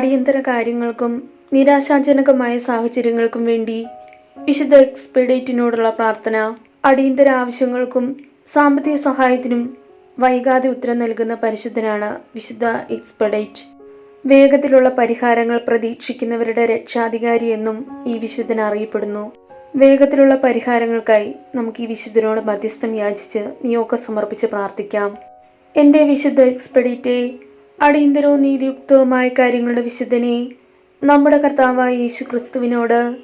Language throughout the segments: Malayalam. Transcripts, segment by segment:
അടിയന്തര കാര്യങ്ങൾക്കും നിരാശാജനകമായ സാഹചര്യങ്ങൾക്കും വേണ്ടി വിശുദ്ധ എക്സ്പെഡേറ്റിനോടുള്ള പ്രാർത്ഥന അടിയന്തര ആവശ്യങ്ങൾക്കും സാമ്പത്തിക സഹായത്തിനും വൈകാതെ ഉത്തരം നൽകുന്ന പരിശുദ്ധനാണ് വിശുദ്ധ എക്സ്പെഡേറ്റ്. വേഗത്തിലുള്ള പരിഹാരങ്ങൾ പ്രതീക്ഷിക്കുന്നവരുടെ രക്ഷാധികാരി എന്നും ഈ വിശുദ്ധൻ അറിയപ്പെടുന്നു. വേഗത്തിലുള്ള പരിഹാരങ്ങൾക്കായി നമുക്ക് ഈ വിശുദ്ധനോട് മധ്യസ്ഥം യാചിച്ച് നിയോഗം സമർപ്പിച്ച് പ്രാർത്ഥിക്കാം. എന്റെ വിശുദ്ധ എക്സ്പെഡിറ്റെ അടിയന്തരവും നീതിയുക്തവുമായ കാര്യങ്ങളുടെ വിശുദ്ധനെ നമ്മുടെ കർത്താവായ യേശു ക്രിസ്തുവിനോട്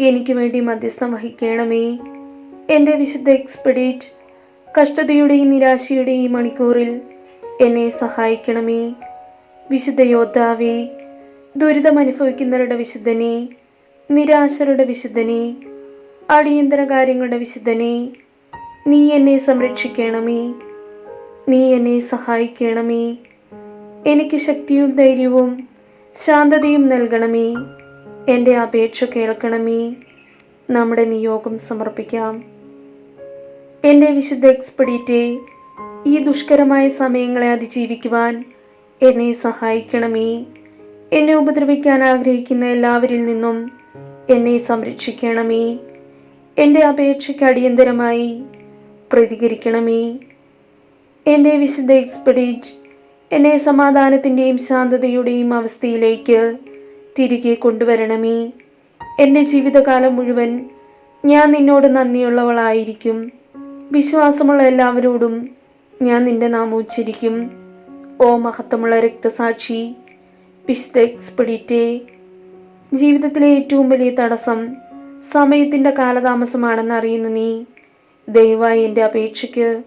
എനിക്ക് വേണ്ടി മധ്യസ്ഥം വഹിക്കണമേ. എന്റെ വിശുദ്ധ എക്സ്പെഡിറ്റ് കഷ്ടതയുടെയും നിരാശയുടെയും മണിക്കൂറിൽ എന്നെ സഹായിക്കണമേ. വിശുദ്ധ യോദ്ധാവേ ദുരിതം അനുഭവിക്കുന്നവരുടെ വിശുദ്ധനെ നിരാശരുടെ വിശുദ്ധനെ അടിയന്തര കാര്യങ്ങളുടെ വിശുദ്ധനെ നീ എന്നെ സംരക്ഷിക്കണമേ. നീ എന്നെ സഹായിക്കണമേ. എനിക്ക് ശക്തിയും ധൈര്യവും ശാന്തതയും നൽകണമേ. എന്റെ അപേക്ഷ കേൾക്കണമേ. നമ്മുടെ നിയോഗം സമർപ്പിക്കാം. എന്റെ വിശുദ്ധ എക്സ്പെഡിറ്റെ ഈ ദുഷ്കരമായ സമയങ്ങളെ അതിജീവിക്കുവാൻ എന്നെ സഹായിക്കണമേ. എന്നെ ഉപദ്രവിക്കാൻ ആഗ്രഹിക്കുന്ന എല്ലാവരിൽ നിന്നും എന്നെ സംരക്ഷിക്കണമേ. എന്റെ അപേക്ഷയ്ക്ക് അടിയന്തരമായി പ്രതികരിക്കണമേ. എന്റെ വിശുദ്ധ എക്സ്പെഡിറ്റ് എന്നെ സമാധാനത്തിന്റെയും ശാന്തതയുടെയും അവസ്ഥയിലേക്ക് തിരികെ കൊണ്ടുവരണമേ. എന്റെ ജീവിതകാലം മുഴുവൻ ഞാൻ നിന്നോട് നന്ദിയുള്ളവളായിരിക്കും. വിശ്വാസമുള്ള എല്ലാവരോടും ഞാൻ നിന്റെ നാമം ഉച്ചരിക്കും. ഓ മഹത്വമുള്ള രക്തസാക്ഷി വിശുദ്ധ എക്സ്പെഡിറ്റെ. ജീവിതത്തിലെ ഏറ്റവും വലിയ തടസ്സം സമയത്തിന്റെ കാലതാമസമാണെന്ന് അറിയുന്ന നീ ദയവായി എന്റെ അപേക്ഷയ്ക്ക്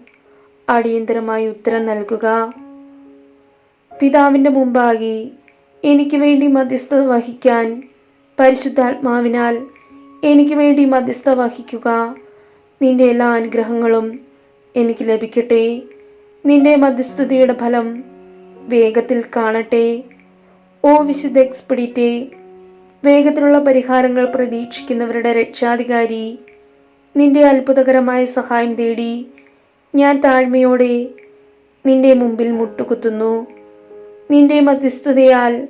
അടിയന്തരമായി ഉത്തരം നൽകുക. പിതാവിന്റെ മുമ്പാകെ എനിക്ക് വേണ്ടി മധ്യസ്ഥത വഹിക്കാൻ പരിശുദ്ധാത്മാവിനാൽ എനിക്ക് വേണ്ടി മധ്യസ്ഥ വഹിക്കുക. നിന്റെ എല്ലാ അനുഗ്രഹങ്ങളും എനിക്ക് ലഭിക്കട്ടെ. നിന്റെ മധ്യസ്ഥതയുടെ ഫലം വേഗത്തിൽ കാണട്ടെ. ഓ വിശുദ്ധ എക്സ്പിഡിറ്റേ വേഗത്തിലുള്ള പരിഹാരങ്ങൾ പ്രതീക്ഷിക്കുന്നവരുടെ രക്ഷാധികാരി നിന്റെ അത്ഭുതകരമായ സഹായം തേടി ഞാൻ താഴ്മയോടെ നിന്റെ മുമ്പിൽ മുട്ടുകുത്തുന്നു. നിന്റെ മധ്യസ്ഥതയാൽ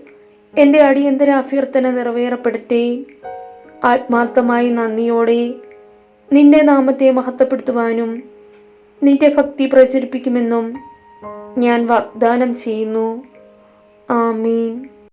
എന്റെ അടിയന്തര അഭ്യർത്ഥന നിറവേറപ്പെടട്ടെ ആത്മാർത്ഥമായി നന്ദിയോടെ നിന്റെ നാമത്തെ മഹത്വപ്പെടുത്തുവാനും നിന്റെ ഭക്തി പ്രചരിപ്പിക്കുമെന്നും ഞാൻ വാഗ്ദാനം ചെയ്യുന്നു. ആമീൻ.